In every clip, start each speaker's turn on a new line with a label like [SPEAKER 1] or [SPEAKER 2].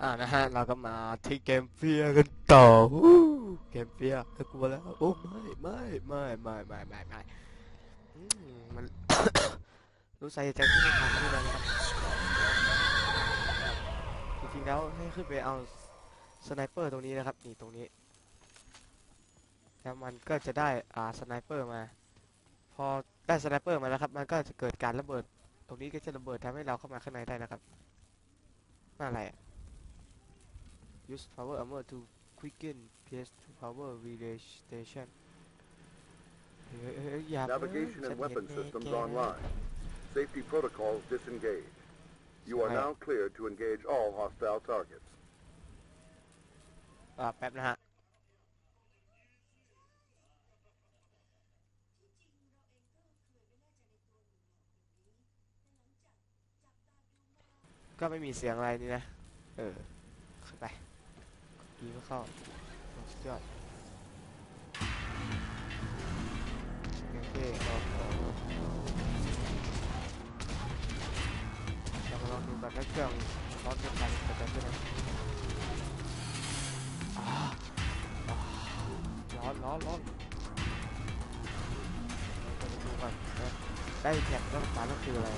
[SPEAKER 1] อ่านะฮะเราก็มาที่เกมเฟียกันต่อเกมเฟียร์ไม่กลัวแล้วโอ้ไม่ไม่ไม่ไม่ไม่ไม่ไม่มันรู้ใจจะขึ้นทางที่นั่นครับจริงๆแล้วให้ขึ้นไปเอาสไนเปอร์ตรงนี้นะครับนี่ตรงนี้แล้วมันก็จะได้อ่าสไนเปอร์มา พอได้สไนเปอร์มาแล้วครับ มันก็จะเกิดการระเบิด ตรงนี้ก็จะระเบิดทำให้เราเข้ามาข้างในได้นะครับอะไรอะ use power armor to quicken PS to power relay station เฮ้ยเฮ้ยเฮ้ยอย่าเพิ่ง
[SPEAKER 2] Navigation
[SPEAKER 1] ฉั
[SPEAKER 2] and
[SPEAKER 1] นเห็น
[SPEAKER 2] weapon
[SPEAKER 1] ใน
[SPEAKER 2] systems
[SPEAKER 1] เกม
[SPEAKER 2] online. Safety protocols disengaged. You are
[SPEAKER 1] Right.
[SPEAKER 2] now cleared to engage all hostile targets.
[SPEAKER 1] อ่าแป๊บนะฮะ ก็ไม่มีเสียงอะไรนี่นะ เออเข้าไป ดีก็เข้าสุดยอดโอเคเอาเอาเรามาลองดูกันนะเครื่องร้อนเกินไปจะเป็นยังไงร้อนร้อนร้อนเรามาดูกันได้แท็กแล้วฟ้าก็คืออะไร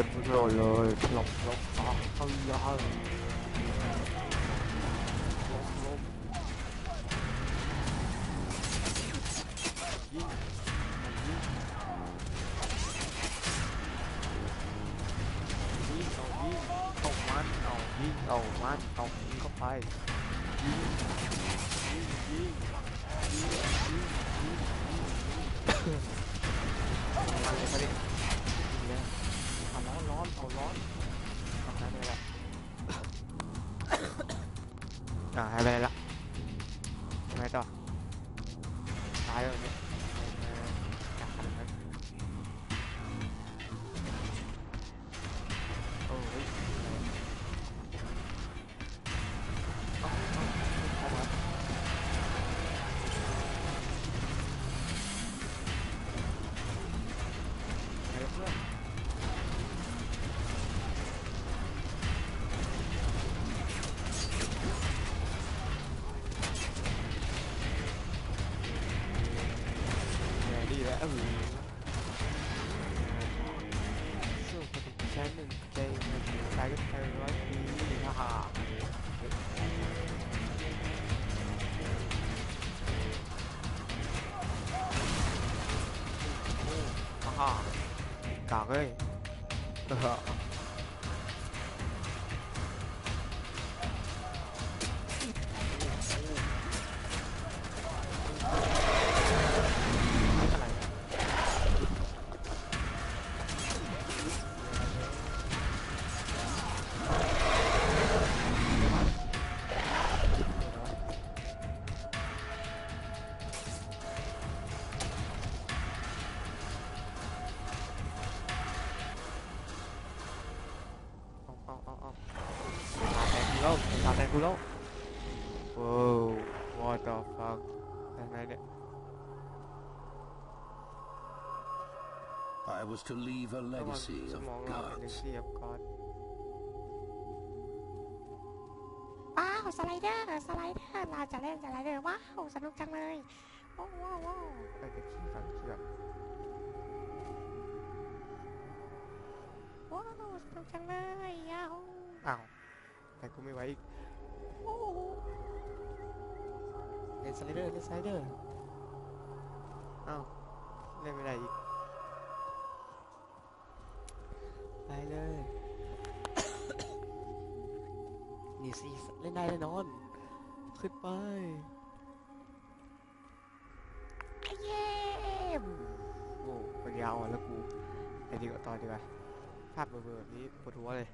[SPEAKER 1] ต็มเลยหลบหลบอะเขายาวลบลบยิงมันยิงยิงเอายิงเอามันเอายิงเอามันเอายิงเข้าไปยิงยิงยิงยิงยิงยิงยิงเอามันเลยมาดิยิงเลยเอา ร้อนเอาร้อนทำได้เลยละอ่าหายไปเลยละ ม่ดีแล้วเออสู้กับแชมป์ เอาเอาเอาเอาตาแทนกูแล้วตาแทนกูแล้วโว้ว what the fuck ยังไงเนี่ย
[SPEAKER 3] I was to leave a
[SPEAKER 1] ระวัง
[SPEAKER 3] legacy
[SPEAKER 1] ส
[SPEAKER 3] of
[SPEAKER 1] มองเราเป็น
[SPEAKER 3] gods.
[SPEAKER 1] เสียบก่อน
[SPEAKER 4] ว้าวสไลเดอร์สไลเดอร์เราจะเล่นสไลเดอร์ว้าวสนุกจังเลยว้าวว้าวว้าว
[SPEAKER 1] ไปกับขี้ฝังเชือก
[SPEAKER 4] ว้าวสนุกจังเลยยาว
[SPEAKER 1] อ้าวแต่กูไม่ไหวอีก
[SPEAKER 4] โอ้โห
[SPEAKER 1] เล่นสไลเดอร์เล่นสไลเดอร์อ้าวเล่นไม่ได้อีกไปเลยนี่สิเล่นได้แน่นอน ขึ้นไป
[SPEAKER 4] ไอ้เย้
[SPEAKER 1] โอ้ปัญญาอ่อนแล้วกูไปดีกว่าต่อดีกว่าภาพเบอๆแบบนี้ปวดหัวเลย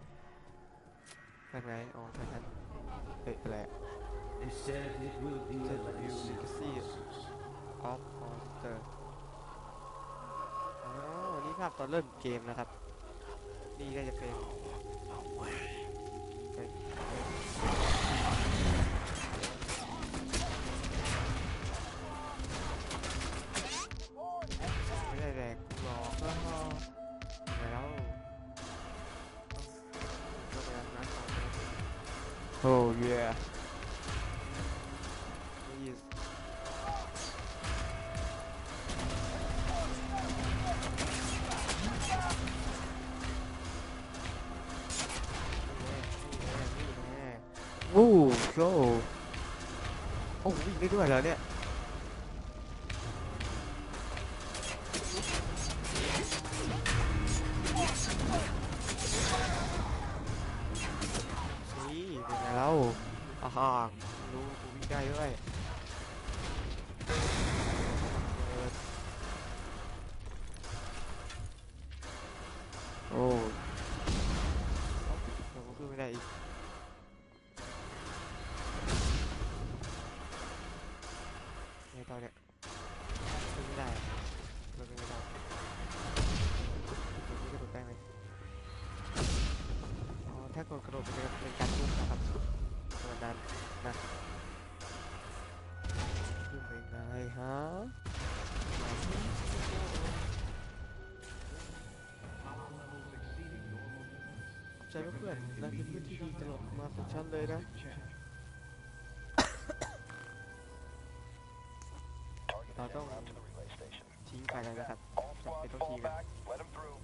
[SPEAKER 1] ทางไหนอ๋อทางนั้นเฮ้ยอะไร
[SPEAKER 3] Instead, it will be a
[SPEAKER 1] จะวิว
[SPEAKER 3] legacy
[SPEAKER 1] ลิก
[SPEAKER 3] of
[SPEAKER 1] ซี่
[SPEAKER 3] monsters.
[SPEAKER 1] ออฟมอนสเตอร์อ๋อนี่ภาพตอนเริ่มเกมนะครับ นี่ก็จะเป็น โอ้ยนี่วู้โชโอ้วิ่งได้ด้วยเหรอเนี่ย ขอบใจเพื่อนๆนั่นคือเพื่อนที่ดีตลอดมาของฉันเลยนะเราต้องทิ้งไปแล้วนะครับจำเป็นต้องทิ้งนะไ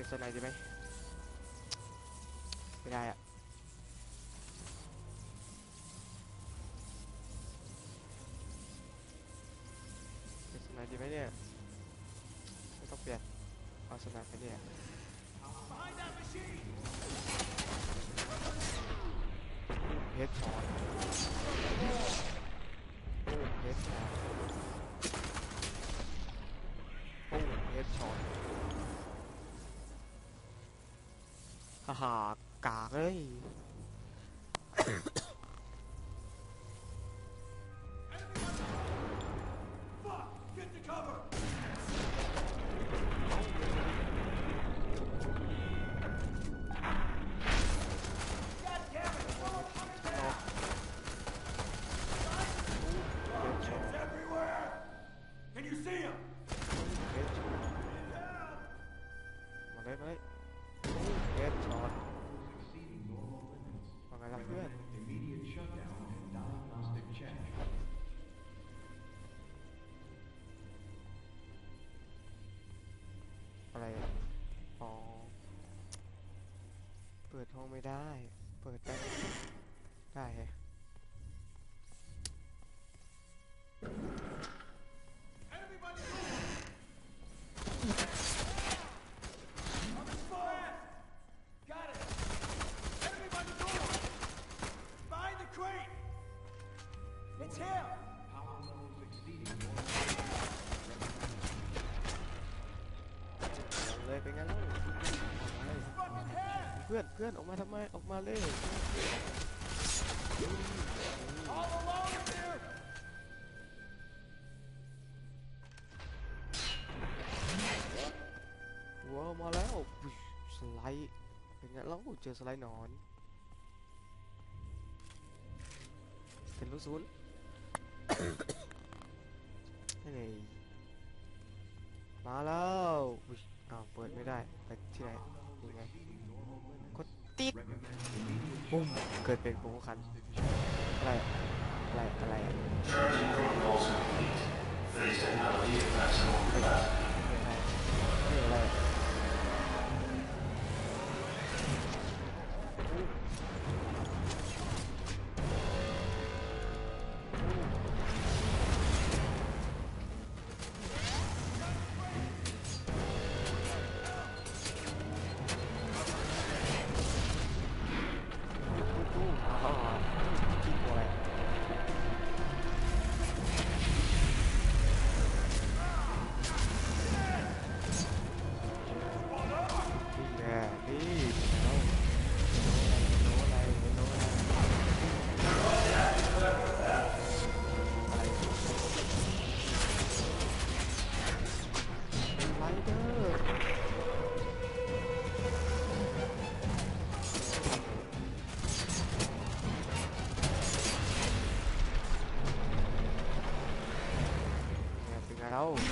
[SPEAKER 1] เปลี่ยนสไนด์ได้ไหมไม่ได้อะเปลี่ยนสไนด์ดีไหมเนี่ยไม่ต้องเปลี่ยนเอาสนับไปเนี่ยเฮดช็อตโอ้เฮดช็อตโอ้เฮดช็อต หากากเลย อะไรอะ๋อเปิดห้องไม่ได้ เปิดได้ได้ อนเพื่อนออกมาทำไมออกมาเลยว้าวมาแล้วสไลด์เป็นไงเล่าเจอสไลด์นอนเป็นลูกศูนย์นี่ไงมาแล้วอุ๊ยอ้าวเปิดไม่ได้ไปที่ไหนนี่
[SPEAKER 4] ติด
[SPEAKER 1] ปุ้มเกิดเป็นโกคันอะไรอะไรอะไรอะนี่อะไร เ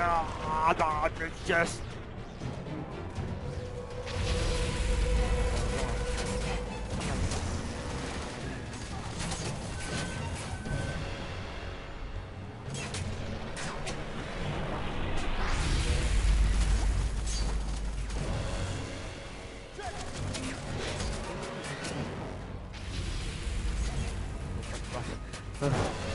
[SPEAKER 1] Ah,
[SPEAKER 5] God, it's just.
[SPEAKER 1] เ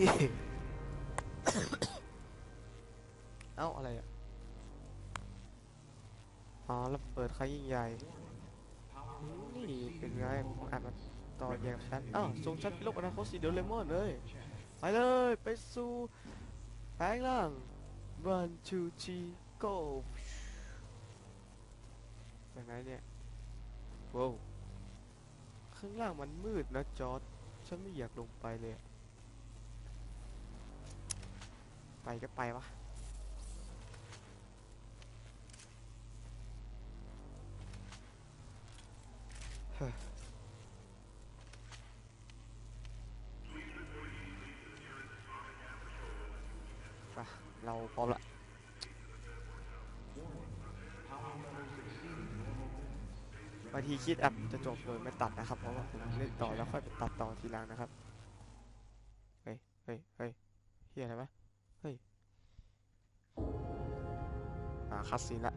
[SPEAKER 1] เฮ้ยเอ้า อะไรอะ อ๋อแล้วเปิดเขายิ่งใหญ่ นี่เป็นไงผมอ่านมาต่อแยงชั้นอ้าวส่งชั้นโลกอนาคตสีเดียวเลมอนเลย ไปเลย ไปสู่แปลงร่าง one two three go เป็นไงเนี่ยว้าวข้างล่างมันมืดนะจอร์ดฉันไม่อยากลงไปเลย ไป ก็ไปวะไปเราพร้อมละบางทีคิดแอปจะจบโดยไม่ตัดนะครับ เพราะว่าผมเล่นต่อแล้วค่อยไปตัดต่อทีหลังนะครับ คัสซีนละ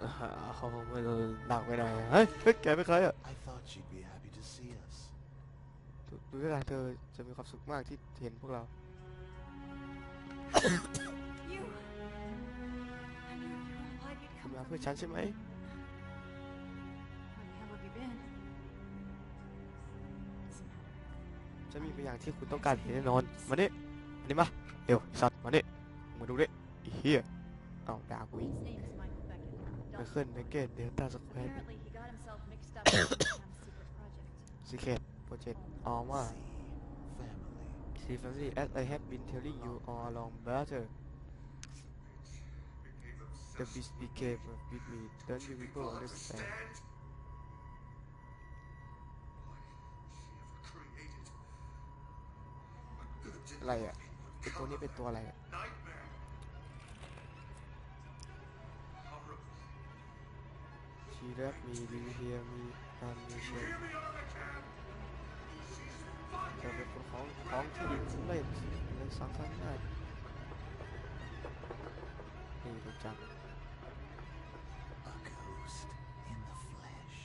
[SPEAKER 1] อ่าเขาไม่หนักไปหน่อยเฮ้ยเฮ้ยแกเป็นใครอะ
[SPEAKER 6] I thought you'd be happy to see us.
[SPEAKER 1] ดูดูด้วยกันเธอจะมีความสุขมากที่เห็นพวกเรา
[SPEAKER 7] You. I knew you were alive. You'd
[SPEAKER 1] คุณ
[SPEAKER 7] come
[SPEAKER 1] มา
[SPEAKER 7] for
[SPEAKER 1] เพื่อ
[SPEAKER 7] me.
[SPEAKER 1] ฉันใช่ไหม
[SPEAKER 7] Where the hell have you been? Doesn't matter.
[SPEAKER 1] จะมีบางอย่างที่คุณต้องการเห็นแน่นอน มาดิมาดิมาเร็วสัตว์ มาดิมาดูดิไอ้เฮียเอาด่ากูอีก
[SPEAKER 7] His name is Michael Beckett.
[SPEAKER 1] ไมเคิลเบเกตเดลต้าสแควร์
[SPEAKER 7] Apparently, he got himself mixed up in some secret project.
[SPEAKER 1] ซีเคทโปรเจกต์ออมา
[SPEAKER 6] See, family.
[SPEAKER 1] See family as I have been telling you all along better The beast became with me don't you people understand อะ ไรอะไอตัวนี้เป็นตัวอะไรอะ She left me do you hear me and me share เธอเป็นคนของของที่ดินเล่นเลยสังสรรค์ได้นี่รู้จัก
[SPEAKER 6] A ghost in the flesh.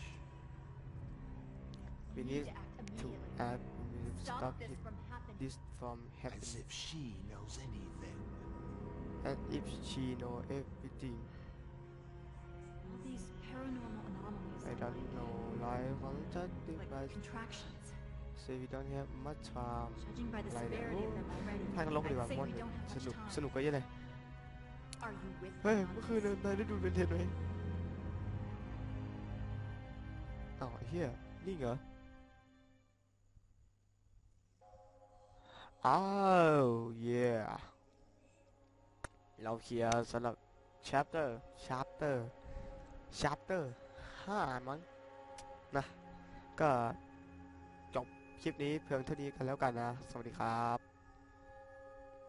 [SPEAKER 1] we
[SPEAKER 7] You
[SPEAKER 1] need
[SPEAKER 7] to act
[SPEAKER 1] to
[SPEAKER 7] immediately.
[SPEAKER 1] add
[SPEAKER 7] Stop
[SPEAKER 1] stop
[SPEAKER 7] this
[SPEAKER 1] it,
[SPEAKER 7] from happening.
[SPEAKER 1] this from
[SPEAKER 6] As
[SPEAKER 1] happening
[SPEAKER 6] if she knows anything.
[SPEAKER 1] and if she know everything
[SPEAKER 7] All these paranormal anomalies.
[SPEAKER 1] I don't know หลายของฉันที่
[SPEAKER 7] Like
[SPEAKER 1] ไป
[SPEAKER 7] contractions.
[SPEAKER 1] say we don't have much time
[SPEAKER 7] Judging by the
[SPEAKER 1] อะไรเนี่ย
[SPEAKER 7] severity of them already,
[SPEAKER 1] พากันลงดีกว่า
[SPEAKER 7] I'd say
[SPEAKER 1] มอน
[SPEAKER 7] we don't have
[SPEAKER 1] สนุก
[SPEAKER 7] much time.
[SPEAKER 1] สนุกก็เยอะเลย
[SPEAKER 7] Are you with
[SPEAKER 1] เฮ้ย
[SPEAKER 7] me on
[SPEAKER 1] เมื่อคืน
[SPEAKER 7] this?
[SPEAKER 1] นายได้ดูเบนเทนไหมอ้าวไอ้เฮียนี่เหรอ อ้าวเย่เราเคลียร์สำหรับ chapter chapter chapter ห้ามั้งนะ ก็จบคลิปนี้เพียงเท่านี้กันแล้วกันนะ สวัสดีครับ